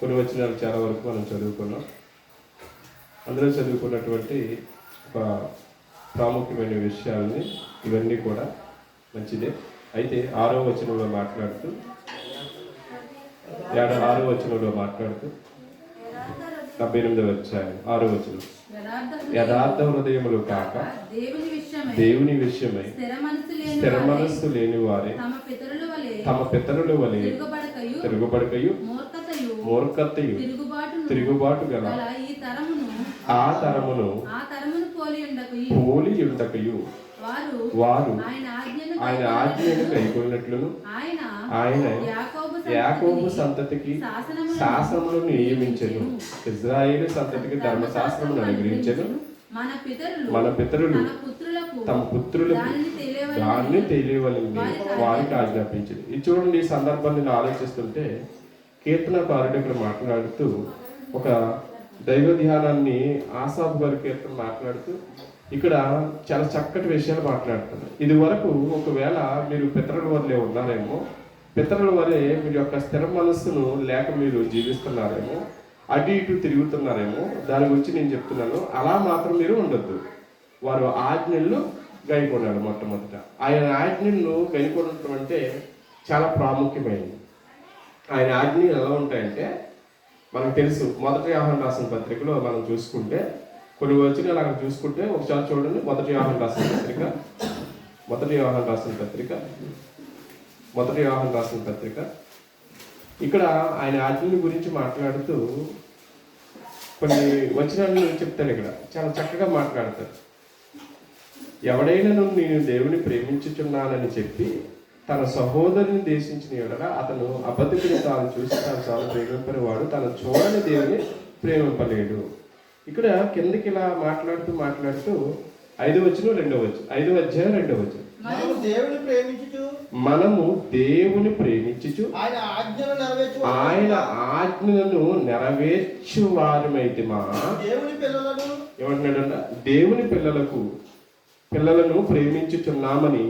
కొన్ని వచనాలు చాలా వరకు మనం చదువుకున్నాం. అందులో చదువుకున్నటువంటి ఒక ప్రాముఖ్యమైన విషయాలని ఇవన్నీ కూడా మంచిదే. అయితే ఆరో వచనంలో మాట్లాడుతూ ఏడ ఆరో వచనంలో మాట్లాడుతూ? డెబ్బై ఎనిమిదవ అధ్యాయం ఆరో వచనం. యథార్థ హృదయములు కాక దేవుని విషయమై స్థిర మనస్సు లేని వారే తమ పితరుల వలె తమ పితరుల వలె తిరుగుబడకయు తిరుగుబడకయు మూర్ఖతయు తిరుగుబాటు గల ఆ తరమును పోలి ఉండకయు. వారు వారు ఆయన ఆజ్ఞను కైకొన్నట్లును ఆయన ఆయన యాకోబు సంతతికి శాసనములు నియమించెను. ఇజ్రాయేలు సంతతికి ధర్మశాస్త్రమును అనుగ్రహించెను. మన పితరులు తమ పుత్రులకు దానిని తెలియవలని వారికి ఆజ్ఞాపించింది ఇది చూడండి ఈ సందర్భాన్ని నేను ఆలోచిస్తుంటే కీర్తనకారుడు ఇక్కడ మాట్లాడుతూ ఒక దైవ ధ్యానాన్ని ఆసాబ్ గారి కీర్తన మాట్లాడుతూ ఇక్కడ చాలా చక్కటి విషయాలు మాట్లాడుతున్నారు. ఇది వరకు ఒకవేళ మీరు పితరుల వరలే ఉన్నారేమో పితరుల వరే మీరు యొక్క స్థిర మనస్సును లేక మీరు జీవిస్తున్నారేమో అటు ఇటు తిరుగుతున్నారేమో దాని గురించి నేను చెప్తున్నాను. అలా మాత్రం మీరు ఉండొద్దు. వారు ఆజ్ఞలు గైకొన్నాడు మొట్టమొదట. ఆయన ఆజ్ఞలను గైకొనడం అంటే చాలా ప్రాముఖ్యమైనది. ఆయన ఆజ్ఞలు ఎలా ఉంటాయంటే మనకు తెలుసు మొదటి ఆహ్వాన రాసిన పత్రికలో మనం చూసుకుంటే కొన్ని వచనాలు అక్కడ చూసుకుంటే ఒకసారి చూడండి మొదటి ఆహ్వాన రాసిన పత్రిక మొదటి ఆహ్వాన రాసిన పత్రిక మొదటి ఆహ్వాన రాసిన పత్రిక. ఇక్కడ ఆయన ఆజ్ఞల గురించి మాట్లాడుతూ కొన్ని వచనాలు చెప్తాను ఇక్కడ. చాలా చక్కగా మాట్లాడతారు. ఎవడైనా నేను దేవుని ప్రేమించుచున్నానని చెప్పి తన సహోదరుని దేశించిన ఎడల అతను అబద్ధికుని తాను చూసి తాను చాలా ప్రేమింపని వాడు తను చూడని దేవుని ప్రేమింపలేడు. ఇక్కడ కిందకి ఇలా మాట్లాడుతూ మాట్లాడుతూ ఐదు వచ్చిన రెండో వచ్చు ఐదో అధ్యాయం రెండో వచ్చు మనము దేవుని ప్రేమించుచు. మనము దేవుని ప్రేమించుచు. ఆయన ఆజ్ఞలను నెరవేర్చు వారమైతే మా దేవుని పిల్లలను. ఏమంటున్నాడంట? దేవుని పిల్లలకు పిల్లలను ప్రేమించుచున్నామని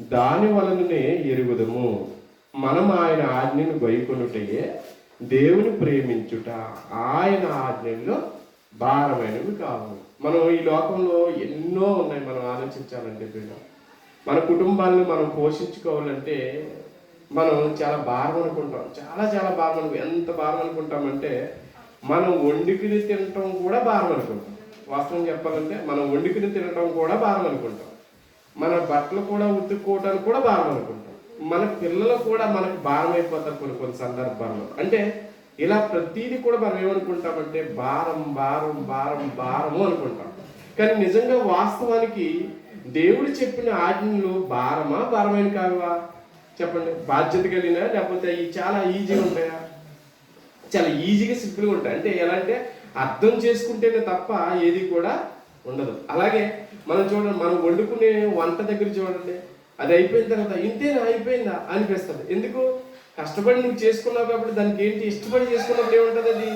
దాని వలననే ఎరుగుదము. మనం ఆయన ఆజ్ఞను గైకొనుటయే దేవుని ప్రేమించుట. ఆయన ఆజ్ఞల్లో భారమైనవి కావు. మనం ఈ లోకంలో ఎన్నో ఉన్నాయి మనం ఆలోచించాలంటే పిల్లలు మన కుటుంబాలను మనం పోషించుకోవాలంటే మనం చాలా భారం అనుకుంటాం. చాలా చాలా భారం అనుకు ఎంత భారం అనుకుంటామంటే మనం వండుకుని తినటం కూడా భారం అనుకుంటాం. వాస్తవం చెప్పాలంటే మనం వండుకుని తినటం కూడా భారం అనుకుంటాం. మన బట్టలు కూడా ఉతుక్కోవటానికి కూడా భారం అనుకుంటాం. మన పిల్లలు కూడా మనకు భారం అయిపోతారు కొన్ని కొన్ని సందర్భాల్లో. అంటే ఇలా ప్రతిదీ కూడా మనం ఏమనుకుంటామంటే భారం భారం భారం భారము అనుకుంటాం. కానీ నిజంగా వాస్తవానికి దేవుడు చెప్పిన ఆజ్ఞలు భారమా భారమైన కావా? చెప్పండి. బాధ్యత కలిగిన లేకపోతే అవి చాలా ఈజీగా ఉంటాయా? చాలా ఈజీగా సింపుల్గా ఉంటాయి. అంటే ఎలా అంటే అర్థం చేసుకుంటేనే తప్ప ఏది కూడా ఉండదు. అలాగే మనం చూడండి మనం వండుకునే వంట దగ్గర చూడండి అది అయిపోయిన తర్వాత ఇంతేనా అయిపోయిందా అనిపిస్తుంది. ఎందుకు? కష్టపడి నువ్వు చేసుకున్నావు కాబట్టి దానికి ఏంటి? ఇష్టపడి చేసుకున్నప్పుడు ఏముంటుంది అది?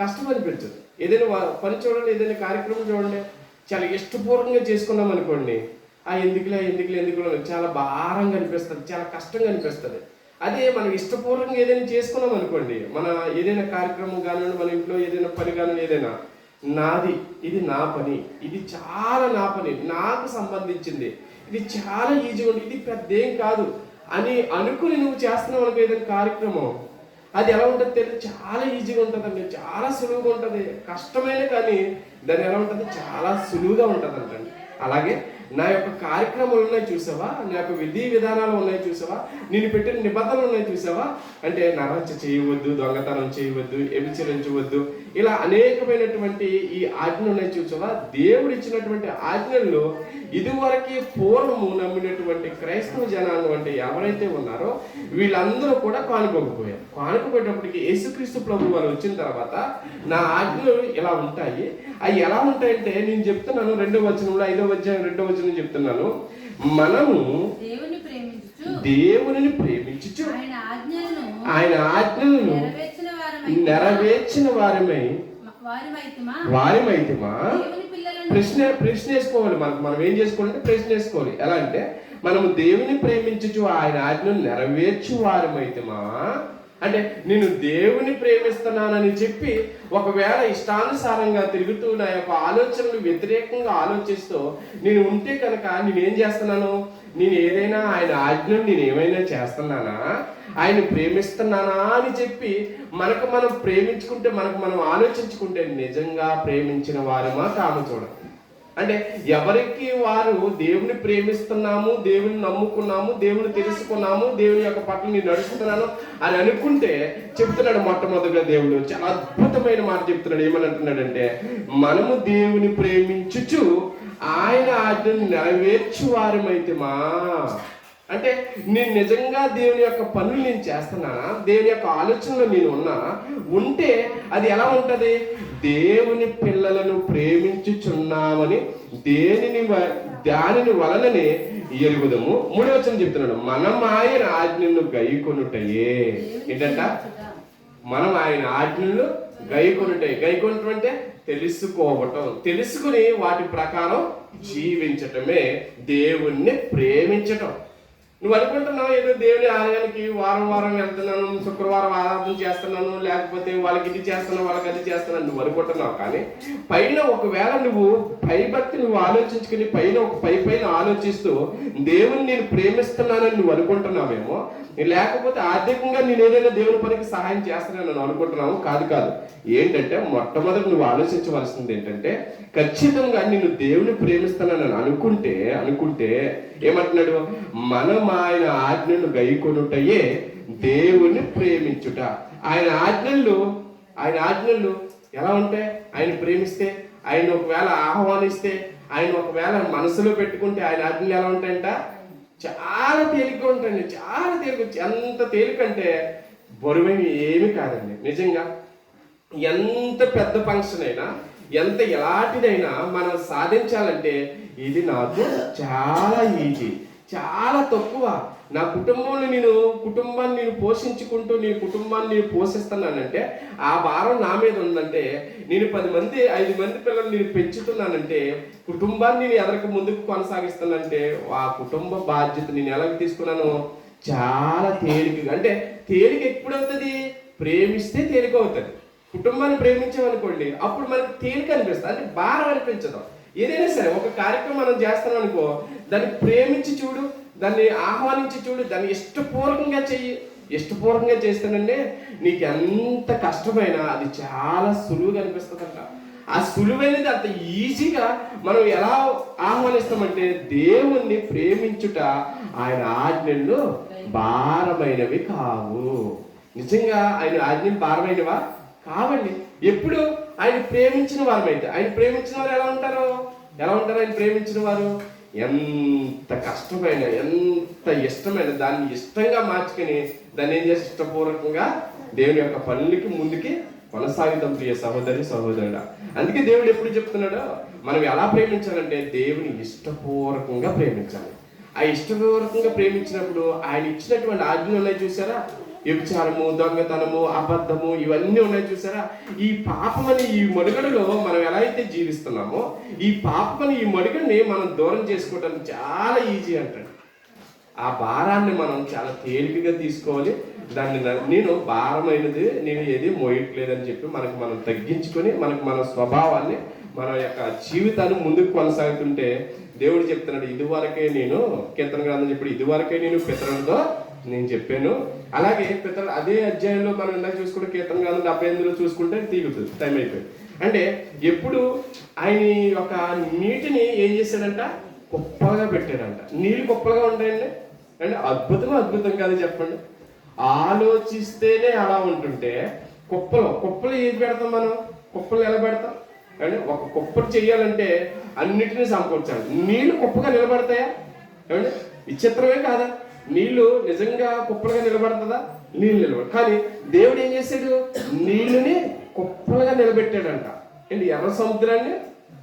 కష్టం అనిపించదు. ఏదైనా పని చూడండి ఏదైనా కార్యక్రమం చూడండి చాలా ఇష్టపూర్వకంగా చేసుకున్నాం అనుకోండి ఆ ఎందుకులే ఎందుకులే ఎందుకులే చాలా భారంగా అనిపిస్తుంది చాలా కష్టంగా అనిపిస్తుంది. అదే మనం ఇష్టపూర్వకంగా ఏదైనా చేసుకున్నాం అనుకోండి మన ఏదైనా కార్యక్రమం కానివ్వండి మన ఇంట్లో ఏదైనా పని కానివ్వండి ఏదైనా నాది ఇది నా పని ఇది చాలా నా పని నాకు సంబంధించింది ఇది చాలా ఈజీగా ఉంది ఇది పెద్దేం కాదు అని అనుకుని నువ్వు చేస్తున్నావు అనుకో ఏదైనా కార్యక్రమం. అది ఎలా ఉంటుంది తెలియదు చాలా ఈజీగా ఉంటుందండి చాలా సులువుగా ఉంటుంది. కష్టమైన కానీ దాని ఎలా ఉంటుంది? చాలా సులువుగా ఉంటుంది అంటండి అలాగే నా యొక్క కార్యక్రమాలు ఉన్నాయి చూసావా? నా యొక్క విధి విధానాలు ఉన్నాయి చూసావా? నేను పెట్టిన నిబంధనలు ఉన్నాయి చూసావా? అంటే నరహత్య చేయవద్దు దొంగతనం చేయవద్దు వ్యభిచరించవద్దు. ఇలా అనేకమైనటువంటి ఈ ఆజ్ఞలు ఉన్నాయి చూసావా? దేవుడు ఇచ్చినటువంటి ఆజ్ఞల్లో ఇదివరకే పూర్వము నమ్మినటువంటి క్రైస్తవ జనాలు అంటే ఎవరైతే ఉన్నారో వీళ్ళందరూ కూడా కానుకోకపోయారు. కానుకోపోయేటప్పటికి యేసుక్రీస్తు ప్రభు వారు వచ్చిన తర్వాత నా ఆజ్ఞలు ఇలా ఉంటాయి. అవి ఎలా ఉంటాయంటే నేను చెప్తున్నాను రెండో వచనంలో ఐదో వచ్చాను రెండో వచనం చెప్తున్నాను. మనము దేవుని ప్రేమించుచు ఆయన ఆజ్ఞలను నెరవేర్చిన వారమై వారిమైతుమా? ప్రశ్న ప్రశ్న వేసుకోవాలి మనకు మనం ఏం చేసుకోవాలంటే ప్రశ్న వేసుకోవాలి ఎలా అంటే మనము దేవుని ప్రేమించుచు ఆయన ఆజ్ఞను నెరవేర్చు వారమైతమా అంటే అంటే నేను దేవుని ప్రేమిస్తున్నానని చెప్పి ఒకవేళ ఇష్టానుసారంగా తిరుగుతూ నా యొక్క ఆలోచనలు వ్యతిరేకంగా ఆలోచిస్తూ నేను ఉంటే కనుక నేనేం చేస్తున్నాను? నేను ఏదైనా ఆయన ఆజ్ఞను నేను ఏమైనా చేస్తున్నానా? ఆయన ప్రేమిస్తున్నానా అని చెప్పి మనకు మనం ప్రేమించుకుంటే మనకు మనం ఆలోచించుకుంటే నిజంగా ప్రేమించిన వారమా కాము చూడండి. అంటే ఎవరికి వారు దేవుని ప్రేమిస్తున్నాము దేవుని నమ్ముకున్నాము దేవుని తెలుసుకున్నాము దేవుని యొక్క పట్ల నేను నడుస్తున్నాను అని అనుకుంటే చెప్తున్నాడు మొట్టమొదటిగా దేవుడు. చాలా అద్భుతమైన మాట చెప్తున్నాడు. ఏమని అంటున్నాడంటే మనము దేవుని ప్రేమించుచు ఆయన ఆజ్ఞను నెరవేర్చు వారమైతే మా అంటే నేను నిజంగా దేవుని యొక్క పనులు నేను చేస్తున్నానా దేవుని యొక్క ఆలోచనలో నేను ఉన్నా ఉంటే అది ఎలా ఉంటుంది? దేవుని పిల్లలను ప్రేమించుచున్నామని దేనిని వ- దానిని వలననే ఎరుగుదము. మూడవచనం చెప్తున్నాడు మనం ఆయన ఆజ్ఞను గైకొనుటయే. ఏంటంట? మనం ఆయన ఆజ్ఞలు గైకొనుటే గైకొనటం అంటే తెలుసుకోవటం. తెలుసుకుని వాటి ప్రకారం జీవించటమే దేవుణ్ణి ప్రేమించటం. నువ్వు అనుకుంటున్నావు ఏదో దేవుని ఆలయానికి వారం వారం వెళ్తున్నాను శుక్రవారం ఆరాధన చేస్తున్నాను లేకపోతే వాళ్ళకి ఇది చేస్తున్నాను వాళ్ళకి అది చేస్తున్నాను నువ్వు అనుకుంటున్నావు కానీ పైన ఒకవేళ నువ్వు పైభక్తి నువ్వు ఆలోచించుకుని పైన ఒక పై పైన ఆలోచిస్తూ దేవుని నేను ప్రేమిస్తున్నానని నువ్వు అనుకుంటున్నావేమో లేకపోతే ఆర్థికంగా నేను ఏదైనా దేవుని పనికి సహాయం చేస్తానని అనుకుంటున్నావు కాదు కాదు. ఏంటంటే మొట్టమొదటి నువ్వు ఆలోచించవలసింది ఏంటంటే ఖచ్చితంగా నిన్ను దేవుని ప్రేమిస్తానని అనుకుంటే అనుకుంటే ఏమంటున్నాడు? మనం ఆయన ఆజ్ఞను గైకొనుటయే దేవుని ప్రేమించుట. ఆయన ఆజ్ఞలు ఆయన ఆజ్ఞలు ఎలా ఉంటాయి ఆయన ప్రేమిస్తే ఆయన ఒకవేళ ఆహ్వానిస్తే ఆయన ఒకవేళ మనసులో పెట్టుకుంటే ఆయన ఆజ్ఞలు ఎలా ఉంటాయంట? చాలా తేలిగ్గా ఉంటాయండి. చాలా తేలిక ఎంత తేలికంటే బరువైన ఏమి కాదండి. నిజంగా ఎంత పెద్ద ఫంక్షన్ అయినా ఎంత ఎలాంటిదైనా మనం సాధించాలంటే ఇది నాకు చాలా ఈజీ. చాలా తక్కువ. నా కుటుంబంలో నేను కుటుంబాన్ని నేను పోషించుకుంటూ నేను కుటుంబాన్ని నేను పోషిస్తున్నానంటే ఆ భారం నా మీద ఉందంటే నేను పది మంది ఐదు మంది పిల్లలు నేను పెంచుతున్నానంటే కుటుంబాన్ని నేను ఎదరికి ముందుకు కొనసాగిస్తానంటే ఆ కుటుంబ బాధ్యత నేను ఎలా తీసుకున్నాను చాలా తేలికగా అంటే తేలిక ఎప్పుడవుతుంది? ప్రేమిస్తే తేలిక అవుతుంది. కుటుంబాన్ని ప్రేమించామనుకోండి అప్పుడు మనకి తేలిక అనిపిస్తుంది. అంటే భారం అనిపించదు. ఏదైనా సరే ఒక కార్యక్రమం మనం చేస్తున్నాం అనుకో దాన్ని ప్రేమించి చూడు దాన్ని ఆహ్వానించి చూడు దాన్ని ఇష్టపూర్వకంగా చెయ్యి. ఇష్టపూర్వకంగా చేస్తానంటే నీకు ఎంత కష్టమైనా అది చాలా సులువుగా అనిపిస్తుందంట. ఆ సులువైనది అంత ఈజీగా మనం ఎలా ఆహ్వానిస్తామంటే దేవుణ్ణి ప్రేమించుట ఆయన ఆజ్ఞలు భారమైనవి కావు. నిజంగా ఆయన ఆజ్ఞలు భారమైనవా? కావండి. ఎప్పుడు ఆయన ప్రేమించిన వారమైతే ఆయన ప్రేమించిన వారు ఎలా ఉంటారు? ఎలా ఉంటారు ఆయన ప్రేమించిన వారు? ఎంత కష్టమైన ఎంత ఇష్టమైన దాన్ని ఇష్టంగా మార్చుకొని దాన్ని ఏం చేసి ఇష్టపూర్వకంగా దేవుని యొక్క పనులకి ముందుకి కొనసాగిద్దాం ప్రియ సహోదరి సహోదరుడు. అందుకే దేవుడు ఎప్పుడు చెప్తున్నాడో? మనం ఎలా ప్రేమించాలంటే దేవుని ఇష్టపూర్వకంగా ప్రేమించాలి. ఆ ఇష్టపూర్వకంగా ప్రేమించినప్పుడు ఆయన ఇచ్చినటువంటి ఆజ్ఞలు ఉన్నాయి చూసారా? వ్యభిచారము దొంగతనము అబద్ధము ఇవన్నీ ఉన్నాయి చూసారా? ఈ పాపమని ఈ మడుగడలో మనం ఎలా అయితే జీవిస్తున్నామో ఈ పాపమని ఈ మడుగడిని మనం దూరం చేసుకోవడానికి చాలా ఈజీ అంటాడు. ఆ భారాన్ని మనం చాలా తేలికగా తీసుకోవాలి. దాన్ని నేను భారమైనది నేను ఏది మోయట్లేదని చెప్పి మనకు మనం తగ్గించుకొని మనకు మన స్వభావాన్ని మన యొక్క జీవితాన్ని ముందుకు కొనసాగుతుంటే దేవుడు చెప్తున్నాడు ఇదివరకే నేను కీర్తన గ్రంథం చెప్పి ఇదివరకే నేను పితరులతో నేను చెప్పాను. అలాగే పితరులు అదే అధ్యాయంలో మనం ఇందాక చూసుకుంటే కీర్తన గ్రంథం డెబ్బై ఎనిమిదిలో చూసుకుంటే తీగుతుంది. టైం అయిపోయింది. అంటే ఎప్పుడు ఆయన యొక్క నీటిని ఏం చేశాడంట? కుప్పలుగా పెట్టాడంట. నీళ్ళు కుప్పలుగా ఉంటాయండి? అంటే అద్భుతం అద్భుతం కాదు చెప్పండి. ఆలోచిస్తేనే అలా ఉంటుంటే కుప్పలు కుప్పలు ఏది పెడతాం మనం? కుప్పలు ఎలా పెడతాం? అంటే ఒక కుప్పలు చేయాలంటే అన్నిటినీ సమకూర్చాలి. నీళ్ళు కుప్పగా నిలబడతాయా? ఏమండి? విచిత్రమే కాదా? నీళ్ళు నిజంగా కుప్పలుగా నిలబడుతుందా? నీళ్ళు నిలబడు. కానీ దేవుడు ఏం చేశాడు? నీళ్ళని కుప్పలుగా నిలబెట్టాడంట. ఏంటి? ఎర్ర సముద్రాన్ని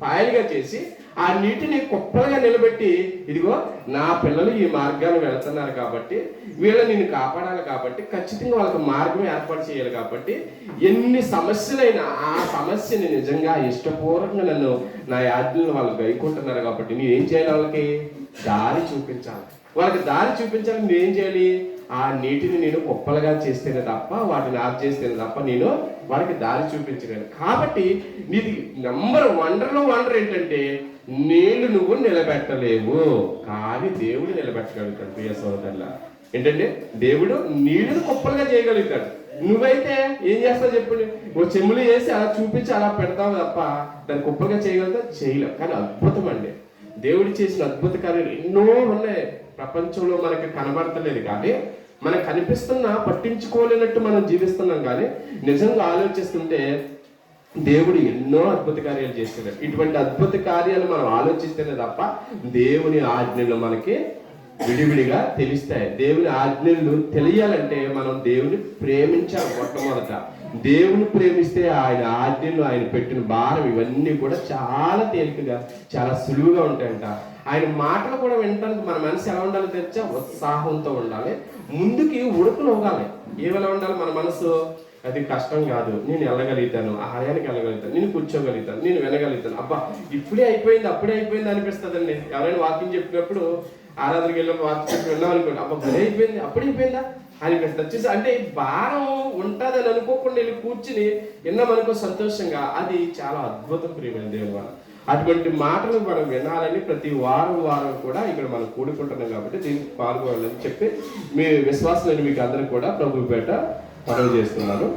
పాయలుగా చేసి ఆ నీటిని కుప్పలుగా నిలబెట్టి ఇదిగో నా పిల్లలు ఈ మార్గాన్ని వెళ్తున్నారు కాబట్టి వీళ్ళని నేను కాపాడాలి కాబట్టి ఖచ్చితంగా వాళ్ళకి మార్గం ఏర్పాటు చేయాలి కాబట్టి ఎన్ని సమస్యలైనా ఆ సమస్యని నిజంగా ఇష్టపూర్వకంగా నన్ను నా యాజ్ఞలను వాళ్ళు గైకుంటున్నారు కాబట్టి నేను ఏం చేయాలి వాళ్ళకి? దారి చూపించాలి. వాళ్ళకి దారి చూపించాలని నేను ఏం చేయాలి? ఆ నీటిని నేను కుప్పలుగా చేస్తేనే తప్ప వాటిని ఆఫ్ చేస్తేనే తప్ప నేను వాడికి దారి చూపించగలను కాబట్టి నీది నెంబర్ వండర్లో వండర్ ఏంటంటే నేను నువ్వు నిలబెట్టలేవు. కానీ దేవుడు నిలబెట్టగలుగుతాడు ప్రియ సోదరుల ఏంటంటే దేవుడు నీళ్ళను కుప్పలుగా చేయగలుగుతాడు. నువ్వైతే ఏం చేస్తావు చెప్పండి ఓ చెమ్ములు వేసి అలా చూపించి అలా పెడతావు తప్ప దాన్ని కుప్పలుగా చేయగలుగుతా చేయలేవు. కానీ అద్భుతం అండి. దేవుడు చేసిన అద్భుత కార్యాలు ఎన్నో ఉన్నాయి. ప్రపంచంలో మనకి కనబడతలేదు కానీ మనకు కనిపిస్తున్నా పట్టించుకోలేనట్టు మనం జీవిస్తున్నాం కానీ నిజంగా ఆలోచిస్తుంటే దేవుడు ఎన్నో అద్భుత కార్యాలు చేస్తున్నాడు ఇటువంటి అద్భుత కార్యాలు మనం ఆలోచిస్తేనే తప్ప దేవుని ఆజ్ఞలు మనకి విడివిడిగా తెలుస్తాయి. దేవుని ఆజ్ఞలు తెలియాలంటే మనం దేవుని ప్రేమించాలి మొట్టమొదట. దేవుని ప్రేమిస్తే ఆయన ఆజ్ఞలు ఆయన పెట్టిన భారం ఇవన్నీ కూడా చాలా తేలికగా చాలా సులువుగా ఉంటాయంట. ఆయన మాటలు కూడా వినడానికి మన మనసు ఎలా ఉండాలి తెచ్చా ఉత్సాహంతో ఉండాలి. ముందుకి ఉడుకులు ఇవ్వాలి ఏవెలా ఉండాలి? మన మనసు అది కష్టం కాదు. నేను వెళ్ళగలుగుతాను. ఆలయానికి వెళ్ళగలుగుతాను. నేను కూర్చోగలుగుతాను. నేను వినగలుగుతాను. అబ్బా ఇప్పుడే అయిపోయింది అప్పుడే అయిపోయింది అనిపిస్తుందండి. ఎవరైనా వాకింగ్ చెప్పినప్పుడు ఆరాధనకి వెళ్ళినప్పుడు వాకింగ్ చెప్పి విన్నాం అనుకోండి అబ్బా భలే అయిపోయింది. అప్పుడే అయిపోయిందా? అనిపిస్తుంది వచ్చేసి అంటే భారం ఉంటుందని అనుకోకుండా వెళ్ళి కూర్చుని విన్నామనుకో సంతోషంగా. అది చాలా అద్భుతం ప్రియమైన దేవుడు అటువంటి మాటలు మనం వినాలని ప్రతి వారం వారం కూడా ఇక్కడ మనం కూడుకుంటున్నాం కాబట్టి దీనికి పాల్గొనాలని చెప్పి మీ విశ్వాసాలను మీకు అందరూ కూడా ప్రభు పేట మనవి చేస్తున్నాను